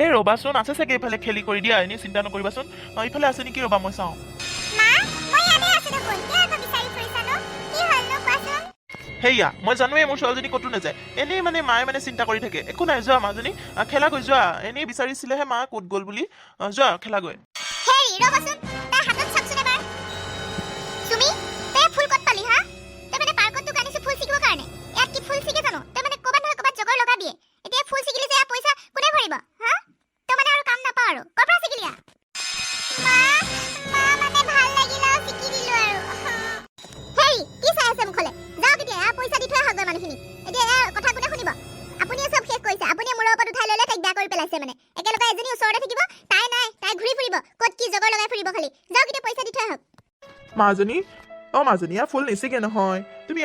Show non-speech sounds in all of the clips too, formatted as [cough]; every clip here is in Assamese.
এ ৰ'বাচোন আছে চাগে এইফালে খেলি কৰি দিয়া এনেই চিন্তা নকৰিবাচোন। অঁ এইফালে আছে নেকি ৰ'বা মই চাওঁ। সেয়া মই জানোৱেই মোৰ ছোৱালীজনী ক'তো নাযায়। এনেই মানে মায়ে মানে চিন্তা কৰি থাকে একো নাই যোৱা মাজনী। খেলাগৈ যোৱা। এনেই বিচাৰিছিলেহে মা ক'ত গ'ল বুলি। যোৱা খেলাগৈ ৰ'বাচোন আৰু ক'ৰ পৰা ছিগিলি ইয়াত? মা মা মানে ভাল লাগিল আৰু ছিগি দিলো আৰু। হেৰি কি চাই আছে মুখলে? যাওক এতিয়া এয়া পইচা দি থৈ আহক গৈ মানুহখিনি। এতিয়া এয়া কথা কোনে শুনিব? আপুনিয়ে চব শেষ কৰিছে আপুনিয়ে মূৰৰ ওপৰত উঠাই লৈ লৈ তাইক বেয়া কৰি পেলাইছে মানে। একেলগে এজনী ওচৰতে থাকিব তাই নাই তাই ঘূৰি ফুৰিব ক'ত কি জগৰ লগাই ফুৰিব খালি। যাওক এতিয়া পইচা দি থৈ আহক মাজনী অ মাজনী ফুল নিচিগে নহয়। তুমি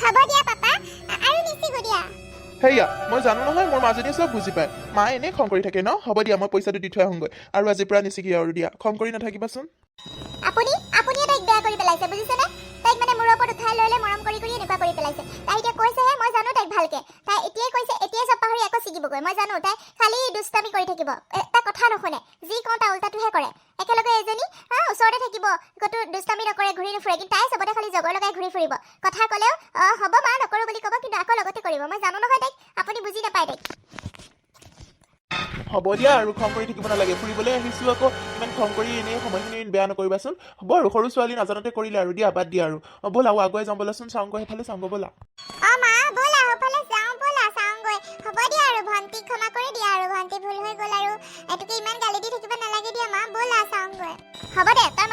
হ'ব দিয়া পাপা আৰু নিচিগো দিয়া সেয়া মই জানো নহয় মোৰ মাজনীয়ে চব বুজি পায়। মায়ে এনেই খং কৰি থাকে ন? হ'ব দিয়া মই পইচাটো দি থৈ আহোঁগৈ। আৰু আজিৰ পৰা নিচিগি আৰু দিয়া। খং কৰি নাথাকিবাচোন। আপুনি আপুনিয়ে আৰু খং কৰি থাকিব নালাগে। ফুৰিবলৈ আহিছোঁ আকৌ। ইমান খং কৰি এনেই সময়খিনি বেয়া নকৰিবাচোন। হ'ব আৰু সৰু ছোৱালী নাজানোতে কৰিলে আৰু দিয়া বাদ দিয়া আৰু। ব'লা আৰু আগুৱাই যাওঁ ব'লাচোন চাওঁগৈ সেইফালে চাওঁগৈ ব'লা। হ'ব দে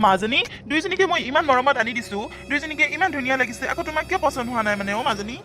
মাজনী দুইজনীকে মই ইমান মৰমত আনি দিছোঁ দুইজনীকে ইমান ধুনীয়া লাগিছে আকৌ তোমাক কিয় পচন্দ হোৱা নাই মানে অ মাজনী?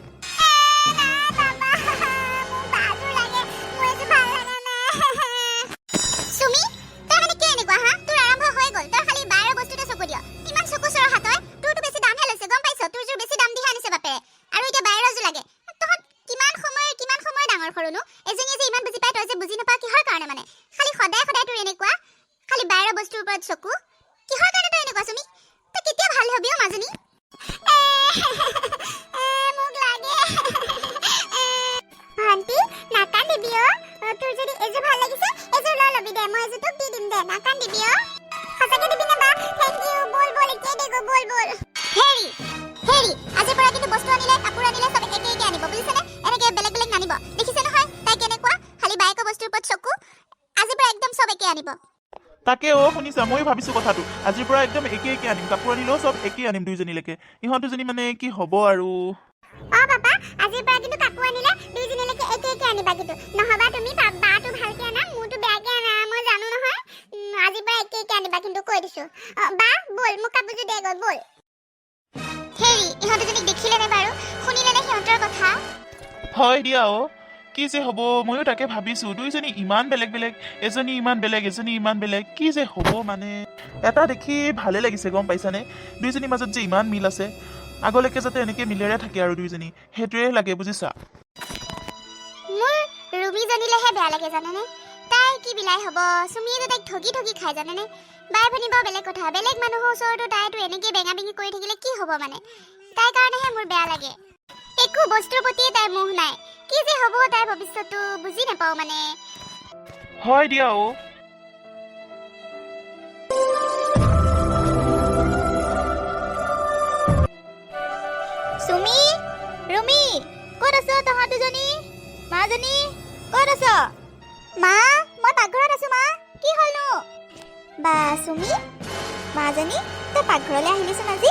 মোক লাগে। আন্টি নাকান্দিবি অ? অ, তোৰ যদি এযোৰ ভালো লাগিছে এযোৰ লৈ ল'বি দে মই এযোৰ তোক দি দিম দে নাকান্দিবি অ? সঁচাকে দিবি না বা? থেংক ইউ বল বল এতিয়াই দে বল বল। হেৰি হেৰি আজিৰ পৰা কিন্তু বস্তু আনিলে কাপোৰ আনিলে তাকে অ শুনিছা ময়ো ভাবিছোঁ কথাটো। আজিৰ পৰা একদম একে একে আনিম কাপোৰ আনিলেও চব একে আনিম দুইজনীলৈকে। ইহঁত দুজনী মানে কি হ'ব আৰু? অ পাপা আজিৰ পৰা কিন্তু কাপোৰ আনিলে দুইজনীলৈকে একে একে আনিবা কিন্তু। নহবা তুমি বাটো ভালকে আনা মোৰটো বেয়াকে আনা মই জানো নহয়। আজিৰ পৰা একে একে আনিবা কিন্তু কৈ দিছো। বা ব'ল মোক কাপোৰযোৰ দে গৈ ব'ল। হেৰি ইহঁত দুজনীক দেখিলেনে বাৰু? শুনিলেনে সিহঁতৰ কথা? হয় দিয়া অ। কি যে হ'ব ময়ো তাকে ভাবিছোঁ। দুইজনী ইমান বেলেগ বেলেগ এজনী ইমান বেলেগ এজনী ইমান বেলেগ কি যে হ'ব মানে? এটা দেখি ভালে লাগিছে গম পাইছানে? দুইজনীৰ মাজত যে ইমান মিল আছে আগলৈকে যাতে এনেকৈ মিলেৰে থাকে আৰু দুইজনী সেইটোৱে লাগে বুজিছা? বেলেগ মানুহৰ ওচৰতো তাইতো এনেকৈ বেঙা বেঙি কৰি থাকিলে কি হ'ব মানে? তাইৰ কাৰণেহে মোৰ বেয়া লাগে। একো বস্তুৰ প্ৰতিয়ে তাইৰ মোহ নাই। কি যে হ'ব তাইৰ ভৱিষ্যতটো বুজি নাপাওঁ মানে। হয় দিয়া অ। চুমি ৰুমি ক'ত আছ তহঁত দুজনী? মাজনী ক'ত আছ? মা মই পাকঘৰত আছো মা কি হ'লনো? বা চুমি মাজনী তই পাকঘৰলৈ আহিলিচোন আজি।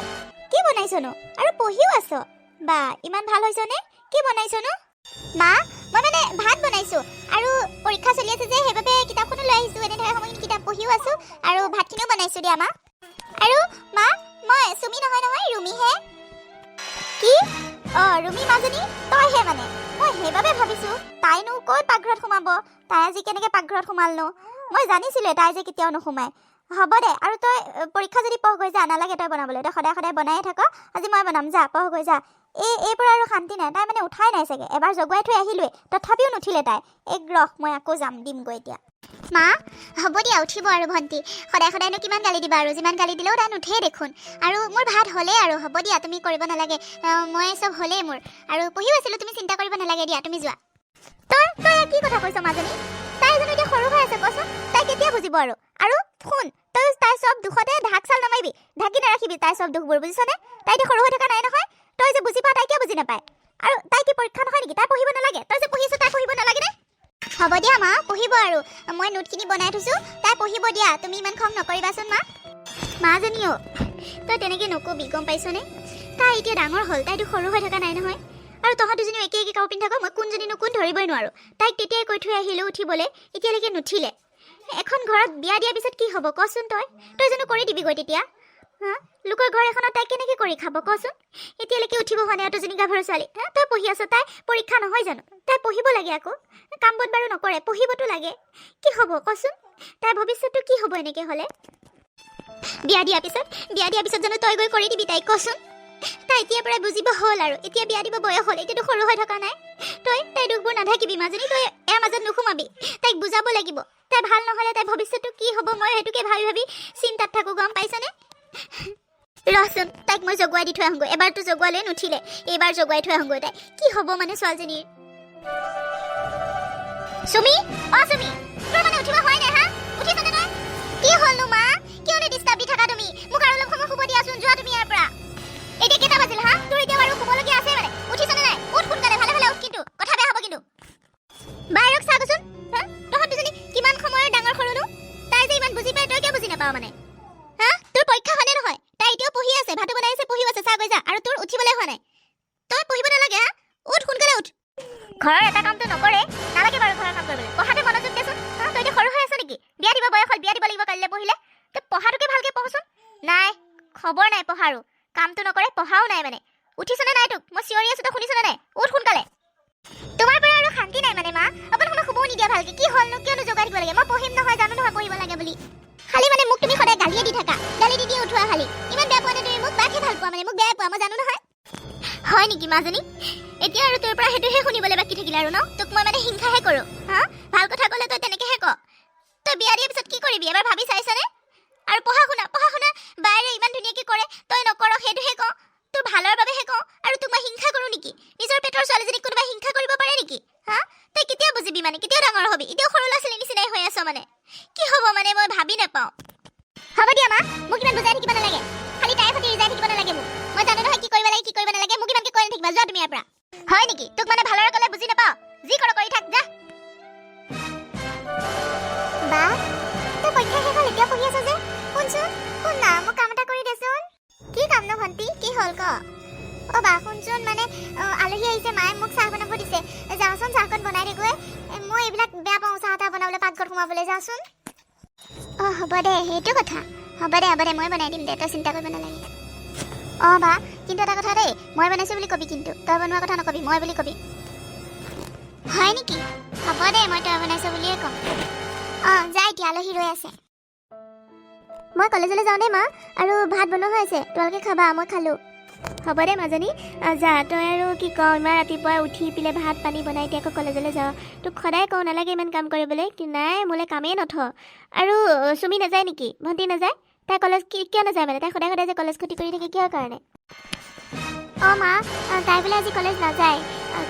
কি বনাইছনো? আৰু পঢ়িও আছ। বা ইমান ভাল হৈছনে কি বনাইছনো? মা মই মানে ভাত বনাইছো। আৰু পৰীক্ষা চলি আছে যে সেইবাবে কিতাপখনো লৈ আহিছো। এনে ধৰা সময়খিনি কিতাপ পঢ়িও আছো আৰু ভাতখিনিও বনাইছো দিয়া মা। আৰু মা মই চুমি নহয় নহয় ৰুমিহে। কি? অ ৰুমি মাজনী তইহে মানে। মই সেইবাবে ভাবিছো তাইনো ক'ত পাকঘৰত সোমাব? তাই আজি কেনেকে পাকঘৰত সোমালনো? মই জানিছিলোৱে তাই যে কেতিয়াও নোসোমায়। হ'ব দে আৰু তই পৰীক্ষা যদি পঢ় গৈ যা নালাগে তই বনাবলৈ। তই সদায় সদায় বনায়ে থাক। আজি মই বনাম যা পঢ় গৈ যা। এই এই পৰা আৰু শান্তি নাই। তাই মানে উঠাই নাই চাগে। এবাৰ জগুৱাই থৈ আহিলোৱে তথাপিও নুঠিলে তাই। এক ৰহ মই আকৌ যাম দিমগৈ এতিয়া। মা হ'ব দিয়া উঠিব আৰু ভণ্টি। সদায় সদায়নো কিমান গালি দিবা আৰু? যিমান গালি দিলেও তাই নুঠেই দেখোন। আৰু মোৰ ভাত হ'লেই আৰু। হ'ব দিয়া তুমি কৰিব নালাগে। মই চব হ'লেই মোৰ। আৰু পঢ়িও আছিলোঁ তুমি চিন্তা কৰিব নালাগে দিয়া তুমি যোৱা। তই তই কি কথা কৈছ মাজনী? তাই জানো এতিয়া সৰু হৈ আছে কচোন। তাই কেতিয়া বুজিব আৰু? আৰু শুন তই তাই চব দুখতে ঢাক চাল নামাৰিবি। ঢাকি নাৰাখিবি তাই চব দুখবোৰ বুজিছনে? তাই এতিয়া সৰু হৈ থকা নাই নহয়। বুজি নাপায় আৰু তাই কি পৰীক্ষা নহয় নেকি? তাই পঢ়িব নালাগে। তই যে পঢ়ি আছ তাই পঢ়িব নালাগে নে হ'ব দিয়া মা পঢ়িব আৰু। মই নোটখিনি বনাই থৈছোঁ। তাই পঢ়িব দিয়া। তুমি ইমান খং নকৰিবাচোন মা। মাজনীও তই তেনেকৈ নকবি গম পাইছনে? তাই এতিয়া ডাঙৰ হ'ল। তাইতো সৰু হৈ থকা নাই নহয়। আৰু তহঁত দুজনীও একে একে কাপোৰ পিন্ধি থাক। মই কোনজনীনো কোন ধৰিবই নোৱাৰোঁ। তাইক তেতিয়াই কৈ থৈ আহিলোঁ উঠিবলৈ। এতিয়ালৈকে নুঠিলে। এখন ঘৰত বিয়া দিয়াৰ পিছত কি হ'ব? কচোন তই। তই জানো কৰি দিবিগৈ তেতিয়া। লোকৰ ঘৰ এখনত তাই কেনেকৈ কৰি খাব কচোন? এতিয়ালৈকে উঠিব হোৱা নাই দুজনী গাভৰু ছোৱালী। তই পঢ়ি আছ তাই পৰীক্ষা নহয় জানো? তাই পঢ়িব লাগে আকৌ। কাম বন বাৰু নকৰে পঢ়িবতো লাগে। কি হ'ব কচোন? তাইৰ ভৱিষ্যতটো কি হ'ব এনেকৈ হ'লে? বিয়া দিয়াৰ পিছত বিয়া দিয়াৰ পিছত জানো তই গৈ কৰি দিবি তাইক কচোন? তাই এতিয়াৰ পৰাই বুজিব হ'ল আৰু। এতিয়া বিয়া দিব বয়স হ'ল এতিয়াতো সৰু হৈ থকা নাই। তই তাই দুখবোৰ নাথাকিবি মাজনী তই ইয়াৰ মাজত নোসোমাবি। তাইক বুজাব লাগিব। তাই ভাল নহ'লে তাইৰ ভৱিষ্যতটো কি হ'ব মই সেইটোকে ভাবি ভাবি চিন্তাত থাকোঁ গম পাইছনে? ৰচোন তাইক মই জগুৱাই দি থৈ আহোঁগৈ। এবাৰতো জগুৱালৈ নুঠিলে, এইবাৰ জগুৱাই থৈ আহোঁগৈ তাই। কি হ'ব মানে ছোৱালীজনীৰ? চুমি অ চুমি তোৰ মানে উঠিব হোৱাই নাই হা? উঠিছনে তই কি হ'লনো মা? কিয়নো ডিষ্টাৰ্ব দি থাকা তুমি? মোক আৰু অলপ সময় শুব দিয়াচোন, যোৱা তুমি ইয়াৰ পৰা। এতিয়া কেইটা বাজিল হা? তোৰ এতিয়া বাৰু শুবলগীয়া আছে মানে। উঠিছনে নাই? উঠ সোনকালে, ভালে ভালে উঠ কিন্তু। কথা বেয়া হ'ব কিন্তু। বাহিৰক চাবচোন হা? তহঁত দুজনী কিমান সময়ৰ ডাঙৰ সৰুনো? তাই যে ইমান বুজি পায়, তই কিয় বুজি নাপাৱ মানে? কামটো নকৰে পঢ়াও নাই মানে। উঠিছনে নাই তোক? মই চিঞৰি শুনিছনে নাই? উঠ সোনকালে। তোমাৰ পৰা আৰু শান্তি নাই মানে মা। অকণ সময় শুবও নিদিয়া ভালকে। কি হ'লনো কিয়নো জগাই দিব লাগে? মই পঢ়িম নহয় জানো নহয় পঢ়িব লাগে বুলি। খালি মানে মোক তুমি সদায় গালিয়ে দি থাকা। গালি দি দি উঠোৱা খালি। ইমান বেয়া পোৱা তুমি? মোক বাকহে ভাল পোৱা মানে। মোক বেয়া পোৱা মই জানো নহয়। হয় নেকি মাজনী? এতিয়া আৰু তোৰ পৰা সেইটোহে শুনিবলৈ বাকী থাকিলে আৰু ন? তোক মই মানে হিংসাহে কৰোঁ। হা? ভাল কথা ক'লে তই তেনেকেহে ক। তই বিয়া দিয়াৰ পিছত কি কৰিবি? এবাৰ ভাবি চাইছনে? আৰু পঢ়া শুনা পঢ়া শুনা বাইৰে কৰে তই নকৰ সেইটোহে কওঁ তোৰ ভালৰ বাবেহে কওঁ আৰু তোক মই হিংসা কৰোঁ নেকি? নিজৰ পেটৰ ছোৱালীজনীক কোনোবাই হিংসা কৰিব পাৰে নেকি? হা? তই কেতিয়া বুজিবি মানে? কেতিয়াও ডাঙৰ হবি? এতিয়াও সৰু ল'ৰা ছোৱালী নিচিনাই হৈ আছ মানে? কি হ'ব মানে মই ভাবি নাপাওঁ। হ'ব দিয়া, মা। মোক ইমান বুজাই থাকিব নালাগে। খালি তাইৰ সৈতে ৰিজাই থাকিব নালাগে মোক। মই জানো নহয় কি কৰিব লাগে, কি কৰিব নালাগে। মোক ইমানকে কৈ নাথাকিবা। যোৱা তুমি ইয়াৰ পৰা। হয় নেকি? তোক মানে ভালৰে ক'লে বুজি নাপাওঁ। যি কৰ, কৰি থাক, যা। বা, তই পৰীক্ষা শেষ হ'ল এতিয়া পঢ়ি আছ যে? শুনচোন, শুন না মোক কাম এটা কৰি দেচোন। কি কাম নো ভণ্টি? কি হ'ল ক? অ বা শুনচোন মানে আলহী আহিছে মায়ে মোক চাহ বনাব দিছে। যাওঁচোন চাহকণ বনাই দেগৈ। মই এইবিলাক বেয়া পাওঁ চাহ তাহ বনাবলৈ পাকঘৰত সোমাবলৈ যাওঁচোন। অ হ'ব দে সেইটো কথা। হ'ব দে হ'ব দে মই বনাই দিম দে তই চিন্তা কৰিব নালাগে। অ বা কিন্তু এটা কথা দেই মই বনাইছোঁ বুলি কবি কিন্তু। তই বনোৱা কথা নকবি মই বুলি কবি। হয় নেকি? হ'ব দে মই তই বনাইছ বুলিয়ে ক'ম। অ যা এতিয়া আলহী ৰৈ আছে। মই কলেজলৈ যাওঁ দেই মা আৰু ভাত বনোৱা হৈ আছে তোমালোকে খাবা মই খালোঁ। হ'ব দে মাজনী। যা তই আৰু কি কওঁ ইমান ৰাতিপুৱাই উঠি পেলাই ভাত পানী বনাই এতিয়া আকৌ কলেজলৈ যাওঁ। তোক সদায় কওঁ নালাগে ইমান কাম কৰিবলৈ কি নাই মোলৈ কামেই নথ। আৰু চুমি নাযায় নেকি? ভণ্টি নাযায়? তাই কলেজ কি কিয় নাযায় মানে? তাই সদায় সদায় যে কলেজ ক্ষতি কৰি থাকে কিহৰ কাৰণে? অঁ মা তাই বোলে আজি কলেজ নাযায়।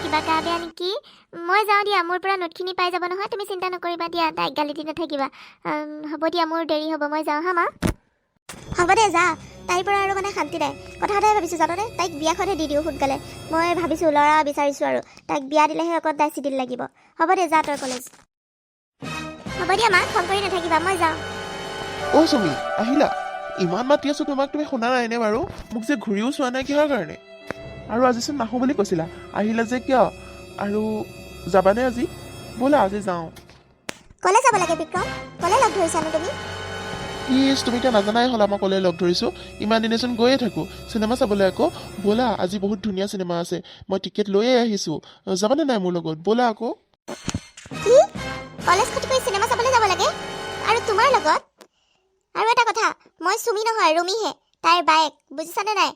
কিবা গা বেয়া নেকি? মই যাওঁ দিয়া মোৰ পৰা নোটখিনি পাই যাব নহয় তুমি চিন্তা নকৰিবা দিয়া তাইক গালি দি নাথাকিবা। হ'ব দিয়া মোৰ দেৰি হ'ব মই যাওঁ হা মা? হ'ব দে যা তাইৰ পৰা আৰু মানে শান্তি নাই। কথা এটাই ভাবিছোঁ জাননে? তাইক বিয়াখনহে দি দিওঁ সোনকালে। মই ভাবিছোঁ ল'ৰা বিচাৰিছোঁ আৰু। তাইক বিয়া দিলেহে অকণ তাই চিডিল লাগিব। হ'ব দে যা তই কলেজ। হ'ব দিয়া মা খং কৰি নাথাকিবা মই যাওঁ। অ' চুমি আহিলা? ইমান মাতি আছো তোমাক তুমি শুনা নাইনে বাৰু? মোক যে ঘূৰিও চোৱা নাই কিহৰ কাৰণে? আৰু আজিচোন নাহোঁ বুলি কৈছিলা। আহিলা যে কিয়? আৰু যাবানে আজি? ব'লা আজি যাওঁ। ক'লে যাব লাগে বিক্ৰম। ক'লে লগ ধৰিছানো তুমি? এতিয়া নাজানাই হ'লা মই ক'লে লগ ধৰিছোঁ। ইমান দিনেচোন গৈয়ে থাকোঁ। চিনেমা চাবলৈ আকৌ। ব'লা আজি বহুত ধুনীয়া চিনেমা আছে। মই টিকেট লৈয়ে আহিছোঁ। যাবানে নাই মোৰ লগত? ব'লা আকৌ। কি? কলেজ ক্ষতি কৰি চিনেমা চাবলৈ যাব লাগে? আৰু তোমাৰ লগত? আৰু এটা কথা মই চুমি নহয় ৰুমিহে। তাইৰ বায়েক বুজিছানে নাই?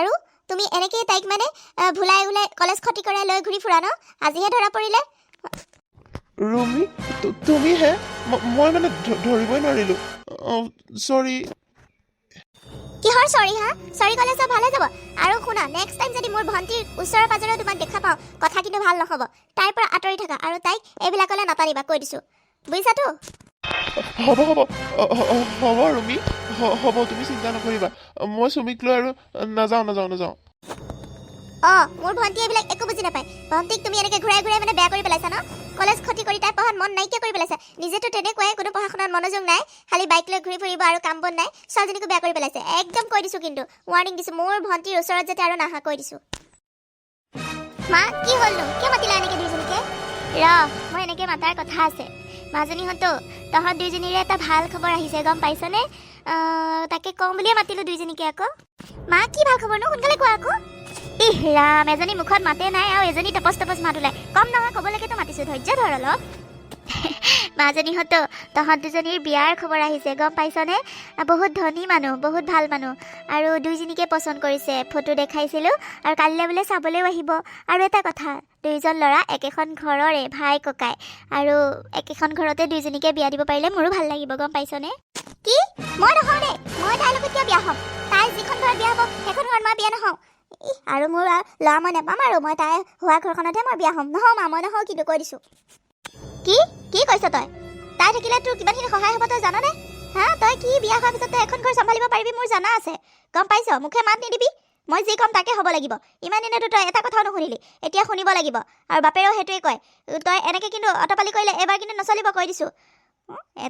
আৰু তুমি এনেকেই তাইক মানে ভুলাই ভুলাই কলেজ ক্ষতি কৰাই লৈ ঘূৰি ফুৰা ন? আজিহে ধৰা পৰিলে। ৰুমি তু- তুমিহে ম- মই মানে ধৰিবই নোৱাৰিলোঁ। চৰি। কিহৰ চৰি হা? চৰি ক'লে চব ভালে যাব। আৰু শুনা নেক্সট টাইম যদি মোৰ ভণ্টিৰ ওচৰে পাজৰে তোমাক দেখা পাওঁ কথা কিন্তু ভাল নহ'ব। তাইৰ পৰা আঁতৰি থাকা আৰু তাইক এইবিলাকলৈ নাটানিবা কৈ দিছোঁ। বুজিছাতো হ'ব হ'ব হ'ব ৰুমি। হ'ব তুমি চিন্তা নকৰিবা। মই চুমিক লৈ আৰু নাযাওঁ নাযাওঁ নাযাওঁ। মোৰ ভণ্টি এইবিলাক একো বুজি নাপায়। ভণ্টিক তুমি এনেকৈ ঘূৰাই ঘূৰাই মানে বেয়া কৰি পেলাইছা ন? কলেজ ক্ষতি কৰি তাই পঢ়াত মন নাইকিয়া কৰি পেলাইছে। নিজেতো তেনেকুৱাই কোনো পঢ়া শুনাত মনোযোগ নাই। খালি বাইক লৈ ঘূৰি ফুৰিব আৰু কাম বন নাই। ছোৱালীজনীকো বেয়া কৰি পেলাইছে। একদম কৈ দিছোঁ কিন্তু ৱাৰ্ণিং দিছোঁ। মোৰ ভণ্টিৰ ওচৰত যাতে আৰু নাহা কৈ দিছোঁ। মা কি হ'লনো কিয় মাতিলা এনেকৈ দুইজনীকে? ৰ মই এনেকৈ মাতাৰ কথা আছে। মাজনীহঁতো তহঁত দুইজনীৰে এটা ভালো খবৰ আহিছে, গম পাইছনে? তাকে কওঁ বুলিয়ে মাতিলোঁ দুইজনীকে আকৌ। মা, কি ভালো খবৰনো সোনকালে কোৱা আকৌ। ইহ, ৰাম, এজনী মুখত মাতে নাই আৰু এজনী টপচ টপচ মাত ওলাই। কম নহয়, ক'বলৈকেতো মাতিছোঁ, ধৈৰ্য ধৰ অলপ। [laughs] মাজনীহঁতো তহঁত দুজনীৰ বিয়াৰ খবৰ আহিছে, গম পাইছনে? বহুত ধনী মানুহ, বহুত ভালো মানুহ। আৰু দুইজনীকে পচন্দ কৰিছে, ফটো দেখাইছিলোঁ। আৰু কালিলৈ বোলে চাবলৈও আহিব। আৰু এটা কথা দুইজন ল'ৰা একেখন ঘৰৰে ভাই ককাই আৰু একেখন ঘৰতে দুইজনীকে বিয়া দিব পাৰিলে মোৰো ভাল লাগিব গম পাইছনে? কি? মই নহওঁ দেই মই তাইৰ লগত কিয় বিয়া হ'ম? তাই যিখন ঘৰত বিয়া হ'ব সেইখন ঘৰত মই বিয়া নহওঁ। আৰু মোৰ ল'ৰা মই নেপাম আৰু মই তাই হোৱা ঘৰখনতহে মই বিয়া হ'ম। নহওঁ মা মই নহওঁ কিন্তু কৈ দিছোঁ। কি? কি কৈছ তই? তাই থাকিলে তোৰ কিমানখিনি সহায় হ'ব তই জাননে? হা তই কি বিয়া হোৱাৰ পিছত তই এখন ঘৰ চম্ভালিব পাৰিবি মোৰ জানা আছে। গম পাইছ? মুখে মাত নিদিবি। মই যি ক'ম তাকে হ'ব লাগিব। ইমান দিনেতো তই এটা কথাও নুশুনিলি। এতিয়া শুনিব লাগিব। আৰু বাপেৰেও সেইটোৱে কয়। তই এনেকৈ কিন্তু অটপালি কৰিলে এবাৰ কিন্তু নচলিব কৈ দিছোঁ।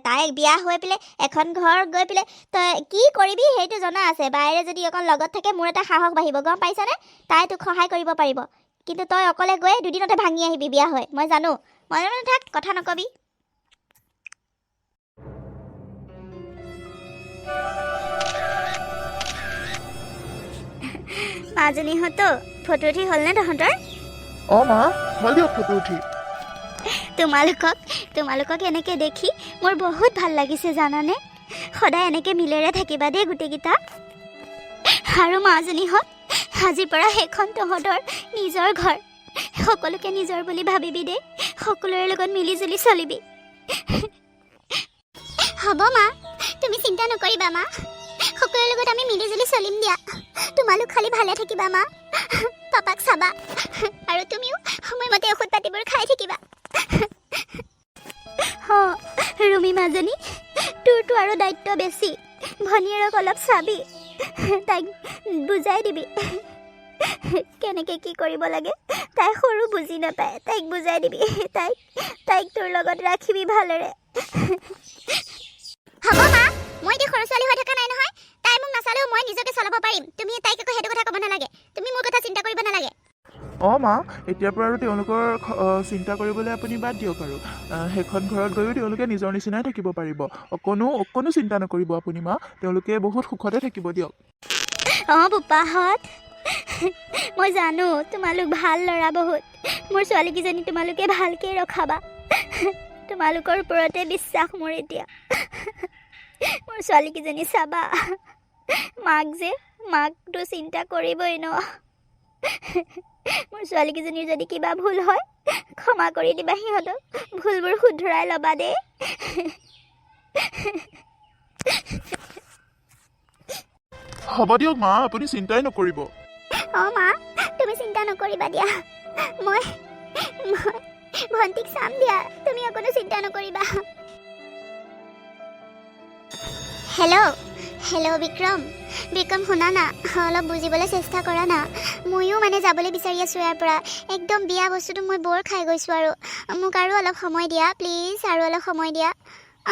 তাই বিয়া হৈ পেলাই এখন ঘৰ গৈ পেলাই তই কি কৰিবি সেইটো জনা আছে। বাইৰে যদি অকল লগত থাকে মোৰ এটা সাহস বাঢ়িব। গম পাইছনে? তাই তোক সহায় কৰিব পাৰিব। কিন্তু তই অকলে গৈ দুদিনতে ভাঙি আহিবি বিয়া হৈ। মই জানো। মনে মনে থাক কথা নকবি। মাজনীহঁতো ফটো উঠি হ'লনে তহঁতৰ? অঁ মা হ'ল দিয়ক ফটো উঠি। তোমালোকক তোমালোকক এনেকৈ দেখি মোৰ বহুত ভাল লাগিছে জানানে? সদায় এনেকৈ মিলেৰে থাকিবা দেই গোটেইকেইটা। আৰু মাজনীহঁত আজিৰ পৰা সেইখন তহঁতৰ নিজৰ ঘৰ। সকলোকে নিজৰ বুলি ভাবিবি দেই সকলোৰে লগত মিলি জুলি চলিবি। হ'ব মা তুমি চিন্তা নকৰিবা মা। সকলোৰে লগত আমি মিলি জুলি চলিম দিয়া। তোমালোক খালি ভালে থাকিবা মা। পাপাক চাবা। আৰু তুমিও সময়মতে ঔষধ পাতিবোৰ খাই থাকিবা। অঁ ৰুমি মাজনী তোৰতো আৰু দায়িত্ব বেছি। ভনীয়েৰক অলপ চাবি। তাইক বুজাই দিবি। কেনেকৈ কি কৰিব লাগে তাই সৰু বুজি নাপায়। তাইক বুজাই দিবি। তাইক তাইক তোৰ লগত ৰাখিবি ভালেৰে। হ'ব মা। মই এতিয়া সৰু ছোৱালী হৈ থকা নাই নহয়। তাই মোক নাচালেও মই নিজকে চলাব পাৰিম। তুমি তাইক একো সেইটো কথা ক'ব নালাগে। তুমি মোৰ কথা চিন্তা কৰিব নালাগে। অঁ মা এতিয়াৰ পৰা আৰু তেওঁলোকৰ চিন্তা কৰিবলৈ আপুনি বাদ দিয়ক আৰু। সেইখন ঘৰত গৈও তেওঁলোকে নিজৰ নিচিনাই থাকিব পাৰিব। অকণো অকণো চিন্তা নকৰিব আপুনি মা। তেওঁলোকে বহুত সুখতে থাকিব দিয়ক। অঁ বোপাহঁত। মই জানো তোমালোক ভাল ল'ৰা বহুত। মোৰ ছোৱালীকেইজনী তোমালোকে ভালকৈ ৰখাবা। তোমালোকৰ ওপৰতে বিশ্বাস মোৰ এতিয়া। মোৰ ছোৱালীকেইজনী চাবা। মাক যে মাকতো চিন্তা কৰিবই ন। মোৰ ছোৱালীকেইজনীৰ যদি কিবা ভুল হয় ক্ষমা কৰি দিবা সিহঁতক। ভুলবোৰ শুধৰাই ল'বা দেই। হ'ব দিয়ক মা আপুনি চিন্তাই নকৰিব। অঁ মা তুমি চিন্তা নকৰিবা দিয়া। মই মই ভণ্টিক চাম দিয়া। তুমি অকণো চিন্তা নকৰিবা। হেল্ল' হেল্ল' বিক্ৰম বিক্ৰম শুনা না অলপ বুজিবলৈ চেষ্টা কৰা না। ময়ো মানে যাবলৈ বিচাৰি আছোঁ ইয়াৰ পৰা। একদম বিয়া বস্তুটো মই বৰ খাই গৈছোঁ আৰু। মোক আৰু অলপ সময় দিয়া প্লিজ আৰু অলপ সময় দিয়া।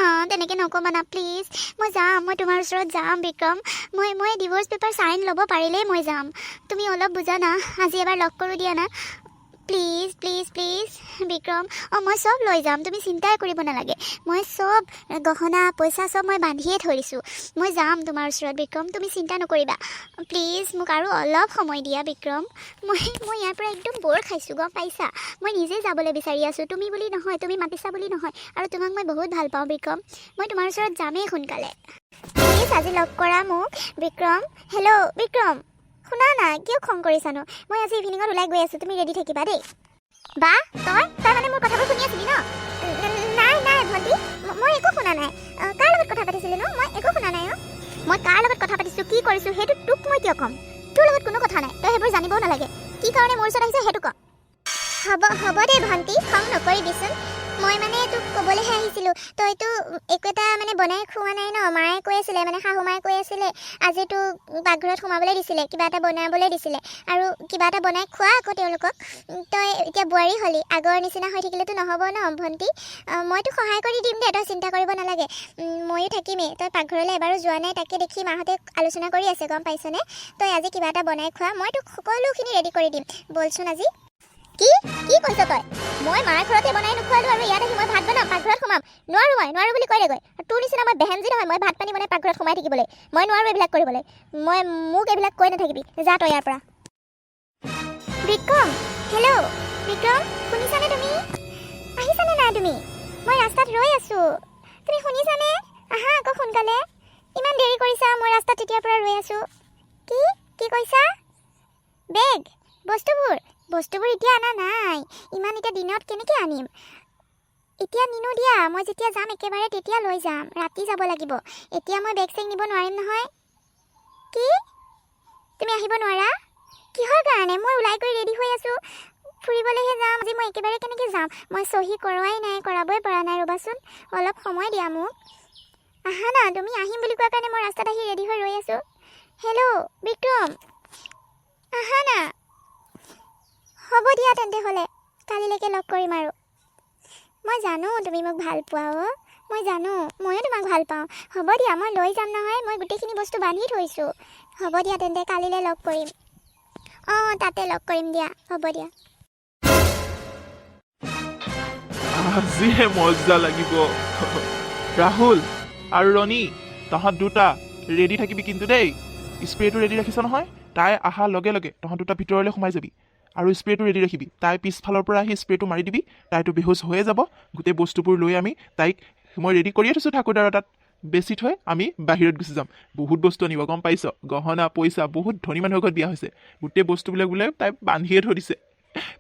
অঁ তেনেকৈ নক'বা না প্লিজ মই যাম মই তোমাৰ ওচৰত যাম বিক্ৰম মই মই ডিভ'ৰ্চ পেপাৰ চাইন ল'ব পাৰিলেই মই যাম। তুমি অলপ বুজা না আজি এবাৰ লগ কৰোঁ দিয়া না। প্লিজ প্লিজ প্লিজ বিক্ৰম অঁ, মই চব লৈ যাম, তুমি চিন্তাই কৰিব নালাগে। মই চব গহনা, পইচা চব মই বান্ধিয়ে থৈ দিছোঁ মই যাম তোমাৰ ওচৰত বিক্ৰম তুমি চিন্তা নকৰিবা। প্লিজ মোক আৰু অলপ সময় দিয়া বিক্ৰম মই মই ইয়াৰ পৰা একদম বৰ খাইছোঁ, গম পাইছা? মই নিজেই যাবলৈ বিচাৰি আছোঁ, তুমি বুলি নহয়, তুমি মাতিছা বুলি নহয়, আৰু তোমাক মই বহুত ভালো পাওঁ বিক্ৰম মই তোমাৰ ওচৰত যামেই সোনকালে। প্লিজ আজি লগ কৰা মোক বিক্ৰম হেল্ল' বিক্ৰম শুনা না, কিয় খং কৰিছানো? মই আজি ইভিনিঙত ওলাই গৈ আছোঁ, তুমি ৰেডি থাকিবা দেই। বা, তই? তই মানে মোৰ কথাবোৰ শুনি আছিলি ন? নাই নাই, ভণ্টি মই একো শুনা নাই। কাৰ লগত কথা পাতিছিলি ন? মই একো শুনা নাই মই কাৰ লগত কথা পাতিছোঁ, কি কৰিছোঁ, সেইটো তোক মই কিয় ক'ম? তোৰ লগত কোনো কথা নাই, তই সেইবোৰ জানিবও নালাগে। কি কাৰণে মোৰ ওচৰত আহিছে সেইটো ক। হ'ব হ'ব দে ভণ্টি, খং নকৰিবিচোন। মই মানে তোক ক'বলৈহে আহিছিলোঁ। তইতো একো এটা মানে বনাই খোৱা নাই ন? মায়ে কৈ আছিলে মানে শাহু মায়ে কৈ আছিলে আজি তোক পাকঘৰত সোমাবলৈ দিছিলে কিবা এটা বনাবলৈ দিছিলে। আৰু কিবা এটা বনাই খোৱা আকৌ তেওঁলোকক। তই এতিয়া বোৱাৰী হ'লি আগৰ নিচিনা হৈ থাকিলেতো নহ'ব ন ভণ্টি? মইতো সহায় কৰি দিম দে তই চিন্তা কৰিব নালাগে। ময়ো থাকিমেই। তই পাকঘৰলৈ এবাৰো যোৱা নাই তাকে দেখি মাহঁতে আলোচনা কৰি আছে গম পাইছনে? তই আজি কিবা এটা বনাই খোৱা মই তোক সকলোখিনি ৰেডি কৰি দিম। বলচোন আজি। কি? কি কৈছ তই? মই মাৰ ঘৰতে বনাই নোখোৱালো আৰু ইয়াত আহি মই ভাত বনাম পাকঘৰত সোমাম। নোৱাৰো মই নোৱাৰো বুলি কৈ দেগৈ তোৰ নিচিনা মই বেহেনজি নহয় মই ভাত পানী বনাই পাকঘৰত সোমাই থাকিবলৈ। মই নোৱাৰো এইবিলাক কৰিবলৈ। মই মোক এইবিলাক কৈ নাথাকিবি। যা তই ইয়াৰ পৰা। বিক্ৰম হেল্ল' বিক্ৰম শুনিছানে তুমি? আহিছানে নাই তুমি? মই ৰাস্তাত ৰৈ আছো। তুমি শুনিছানে? আহা আকৌ সোনকালে। ইমান দেৰি কৰিছা মই ৰাস্তাত তেতিয়াৰ পৰা ৰৈ আছো। কি? কি কৈছা? বেগ বস্তুবোৰ। বস্তুবোৰ এতিয়া অনা নাই। ইমান এতিয়া দিনত কেনেকৈ আনিম? এতিয়া নিনো দিয়া। মই যেতিয়া যাম একেবাৰে তেতিয়া লৈ যাম। ৰাতি যাব লাগিব। এতিয়া মই বেগ চেগ নিব নোৱাৰিম নহয়। কি? তুমি আহিব নোৱাৰা? কিহৰ কাৰণে? মই ওলাই কৰি ৰেডি হৈ আছোঁ। ফুৰিবলৈহে যাম। আজি মই একেবাৰে কেনেকৈ যাম? মই চহী কৰোৱাই নাই কৰাবই পৰা নাই। ৰ'বাচোন। অলপ সময় দিয়া মোক। আহা না তুমি আহিম বুলি কোৱাৰ কাৰণে মই ৰাস্তাত আহি ৰেডি হৈ ৰৈ আছোঁ। হেল্ল' বিক্ৰম। আহা না। হ'ব দিয়া তেন্তে হ'লে কালিলৈকে লগ কৰিম আৰু। মই জানো তুমি মোক ভাল পোৱা অ' মই জানো ময়ো তোমাক ভাল পাওঁ। হ'ব দিয়া মই লৈ যাম নহয় মই গোটেইখিনি বস্তু বান্ধি থৈছোঁ। হ'ব দিয়া তেন্তে কালিলৈ লগ কৰিম। অঁ তাতে লগ কৰিম দিয়া হ'ব দিয়া। আজিহে মজা লাগিব। ৰাহুল আৰু ৰণী তহঁত দুটা ৰেডি থাকিবি কিন্তু দেই। স্প্ৰেটো ৰেডি ৰাখিছ নহয় তাই অহাৰ লগে লগে তহঁত দুটা ভিতৰলৈ সোমাই যাবি। আৰু স্প্ৰেটো ৰেডি ৰাখিবি। তাই পিছফালৰ পৰা আহি স্প্ৰেটো মাৰি দিবি তাইতো বেহুচ হৈয়ে যাব। গোটেই বস্তুবোৰ লৈ আমি তাইক মই ৰেডি কৰিয়ে থৈছোঁ ঠাকুৰদাৰৰ তাত বেছি থৈ আমি বাহিৰত গুচি যাম। বহুত বস্তু আনিব গম পাইছ? গহনা পইচা বহুত ধনী মানুহৰ ঘৰত বিয়া হৈছে। গোটেই বস্তুবিলাক বোলে তাই বান্ধিয়ে থৈ দিছে।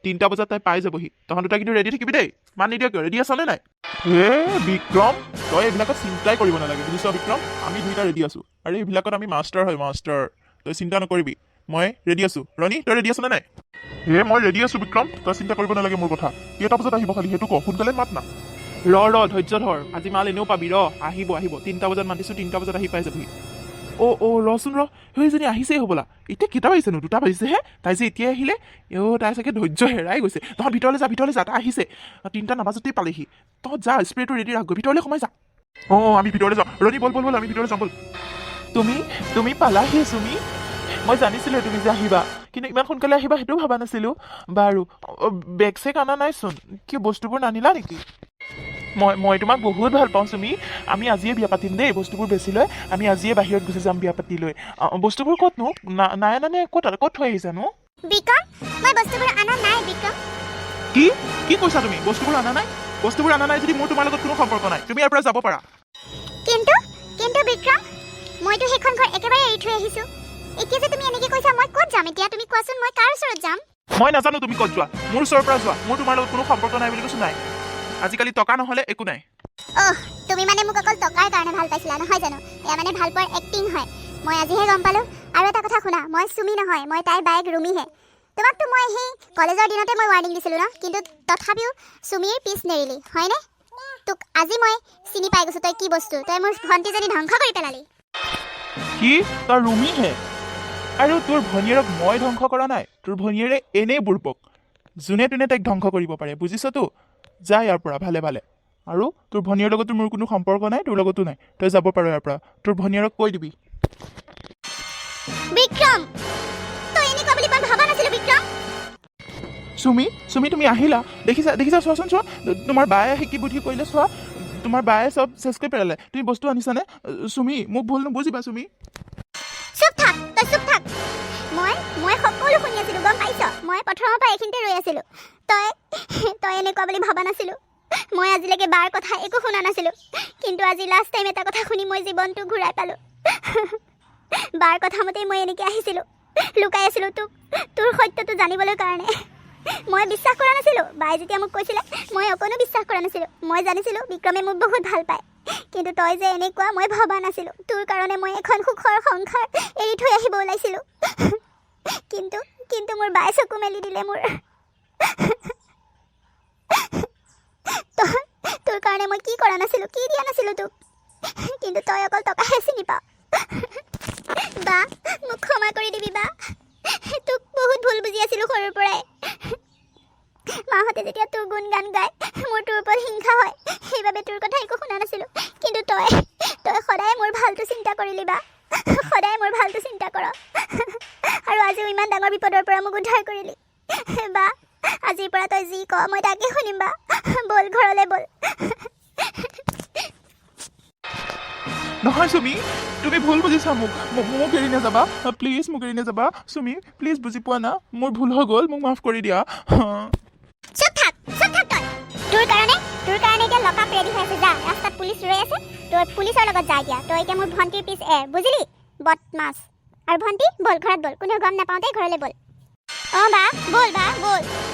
তিনিটা বজাত তাই পাই যাবহি। তহঁত দুটা কিন্তু ৰেডি থাকিবি দেই। মান নিদিয়া কিয়? ৰেডি আছনে নাই? হে বিক্ৰম! তই এইবিলাকত চিন্তাই কৰিব নালাগে বুজিছ বিক্ৰম? আমি দুইটা ৰেডি আছোঁ। আৰু এইবিলাকত আমি মাষ্টাৰ হয় মাষ্টাৰ তই চিন্তা নকৰিবি। মই ৰেডি আছোঁ। ৰণী তই ৰেডি আছনে নাই? হে মই ৰেডি আছোঁ বিক্ৰম তই চিন্তা কৰিব নালাগে মোৰ কথা। কেইটা বজাত আহিব খালি সেইটো ক সোনকালে মাত না। ৰ ৰ ধৈৰ্য ধৰ আজি মাল এনেও পাবি ৰ আহিব আহিব তিনিটা বজাত মাতিছোঁ তিনিটা বজাত আহি পাই যাবহি। অ' অ' ৰচোন ৰ সেইজনী আহিছেই হ'বলা। এতিয়া কেইটা বাজিছেনো দুটা বাজিছেহে তাই যে এতিয়াই আহিলে অ' তাই চাগে ধৈৰ্য হেৰাই গৈছে। তহঁত ভিতৰলৈ যা ভিতৰলৈ যা তাই আহিছে। তিনিটা নাবাজতেই পালেহি। তহঁত যা স্প্ৰেটো ৰেডি ৰাখগৈ ভিতৰলৈ সোমাই যা। অঁ অঁ আমি ভিতৰলৈ যাওঁ। ৰণী বল বল বল আমি ভিতৰলৈ যাওঁ বল। তুমি তুমি পালাহি চুমি। মই জানিছিলোঁ তুমি যে আহিবা। কিন্তু ইমান সোনকালে আহিবা সেইটোও ভবা নাছিলোঁ। বাৰু বেগ চেগ অনা নাইচোন কি বস্তুবোৰ নানিলা নেকি? মই মই তোমাক বহুত ভালো পাওঁ চুমি। আমি আজিয়ে বিয়া পাতিম দেই বস্তুবোৰ বেছি লৈ। আমি আজিয়ে বাহিৰত গুচি যাম বিয়া পাতি লৈ। বস্তুবোৰ ক'তনো? না- নাই আনা নে ক'ত ক'ত থৈ আহিছানো কি? কি কৈছা তুমি? বস্তুবোৰ অনা নাই? বস্তুবোৰ অনা নাই যদি মোৰ তোমাৰ লগত কোনো সম্পৰ্ক নাই। তুমি ইয়াৰ পৰা যাব পাৰা। কিন্তু কিন্তু বিক্ৰম মইতো সেইখন ঘৰ একেবাৰে এৰি থৈ আহিছোঁ। এতিয়া যে তুমি এনেকৈ কৈছা মই ক'ত যাম এতিয়া? তুমি কোৱাচোন মই কাৰ ওচৰত যাম? মই নাজানো তুমি ক'ত যোৱা। মোৰ ওচৰৰ পৰা যোৱা। মোৰ তোমাৰ লগত কোনো সম্পৰ্ক নাই বুলি কৈছো নাই। আজিকালি টকা নহ'লে একো নাই। অহ তুমি মানে মোক অকল টকাৰ কাৰণে ভালো পাইছিলা নহয় জানো? এয়া মানে ভালো পোৱাৰ এক্টিং হয়। মই আজিহে গম পালোঁ। আৰু এটা কথা শুনা মই চুমি নহয় মই তাইৰ বায়েক ৰুমিহে। তোমাকতো মই সেই কলেজৰ দিনতে মই ৱাৰ্ণিং দিছিলোঁ ন? কিন্তু তথাপিও চুমিৰ পিছ নেৰিলি হয়নে? তোক আজি মই চিনি পাই গৈছোঁ তই কি বস্তু? তই মোৰ ভণ্টিজনী ধ্বংস কৰি পেলালি। কি? তই ৰুমিহে? আৰু তোৰ ভনীয়েৰক মই ধ্বংস কৰা নাই। তোৰ ভনীয়েৰে এনেই বুৰ্বক যোনে তোনে তাইক ধ্বংস কৰিব পাৰে বুজিছতো যা ইয়াৰ পৰা ভালে ভালে। আৰু তোৰ ভনীয়াৰ লগতো মোৰ কোনো সম্পৰ্ক নাই তোৰ লগতো নাই। তই যাব পাৰ ইয়াৰ পৰা। তোৰ ভনীয়াৰক কৈ দিবি। বিক্ৰম! তই এনেকুৱা বুলি মই ভবা নাছিলো বিক্ৰম! চুমি চুমি তুমি আহিলা। দেখিছা দেখিছা চোৱাচোন চোৱা। তোমাৰ বায়ে আহি কি বুদ্ধি কৰিলে চোৱা। তোমাৰ বায়ে চব চেচ কৰি পেলালে। তুমি বস্তু আনিছানে? চুমি মোক ভুল নুবুজিবা চুমি। চুপ থাক তই চুপ থাক। সকলো শুনি আছিলো গম পাইছ? মই প্ৰথমৰ পৰা এইখিনিতে ৰৈ আছিলো। তই তই এনেকুৱা বুলি ভবা নাছিলো। মই আজিলৈকে বাৰ কথা একো শুনা নাছিলো। কিন্তু আজি লাষ্ট টাইম এটা কথা শুনি মই জীৱনটো ঘূৰাই পালো। বাৰ কথা মতেই মই এনেকৈ আহিছিলো। লুকাই আছিলো তোক তোৰ সত্যটো জানিবলৈ কাৰণে। মই বিশ্বাস কৰা নাছিলোঁ। বাই যেতিয়া মোক কৈছিলে মই অকণো বিশ্বাস কৰা নাছিলোঁ। মই জানিছিলোঁ বিক্ৰমে মোক বহুত ভাল পায়। কিন্তু তই যে এনেকুৱা মই ভবা নাছিলোঁ। তোৰ কাৰণে মই এখন সুখৰ সংসাৰ এৰি থৈ আহিব ওলাইছিলোঁ। কিন্তু কিন্তু মোৰ বাই চকু মেলি দিলে মোৰ। তোৰ কাৰণে মই কি কৰা নাছিলোঁ, কি দিয়া নাছিলোঁ তোক? কিন্তু তই অকল টকাহে চিনি পাৱ। বা, মোক ক্ষমা কৰি দিবি বা। তোক বহুত ভুল বুজি আছিলোঁ সৰুৰ পৰাই। মাহঁতে যেতিয়া তোৰ গুণ গান গায়, মোৰ তোৰ ওপৰত হিংসা হয়। সেইবাবে তোৰ কথা একো শুনা নাছিলোঁ। কিন্তু তই তই সদায় মোৰ ভালটো চিন্তা কৰিলি বা। সদায় মোৰ ভালটো চিন্তা কৰ। আৰু আজিও ইমান ডাঙৰ বিপদৰ পৰা মোক উদ্ধাৰ কৰিলি। বা আজিৰ পৰা তই যি ক মই তাকে শুনিম বা। ব'ল ঘৰলৈ ব'ল। নহয় চুমি তুমি ভুল বুজিছা মোক। মোক এৰি নাযাবা। প্লিজ মোক এৰি নাযাবা। চুমি প্লিজ বুজি পোৱা না? মোৰ ভুল হৈ গ'ল মোক মাফ কৰি দিয়া। চুপ থাক চুপ থাক তই। তোৰ কাৰণে তোৰ কাৰণে এতিয়া লকআপ ৰেডি হৈ আছে যা। ৰাস্তাত পুলিচ ৰৈ আছে। তই পুলিচৰ লগত যা এতিয়া। তই এতিয়া মোৰ ভণ্টিৰ পিছ এৰ বুজিলি? বদমাছ। আৰু ভণ্টি ব'ল ঘৰত ব'ল কোনেও গম নাপাওঁতে ঘৰলৈ ব'ল। অঁ বা ব'ল বা ব'ল।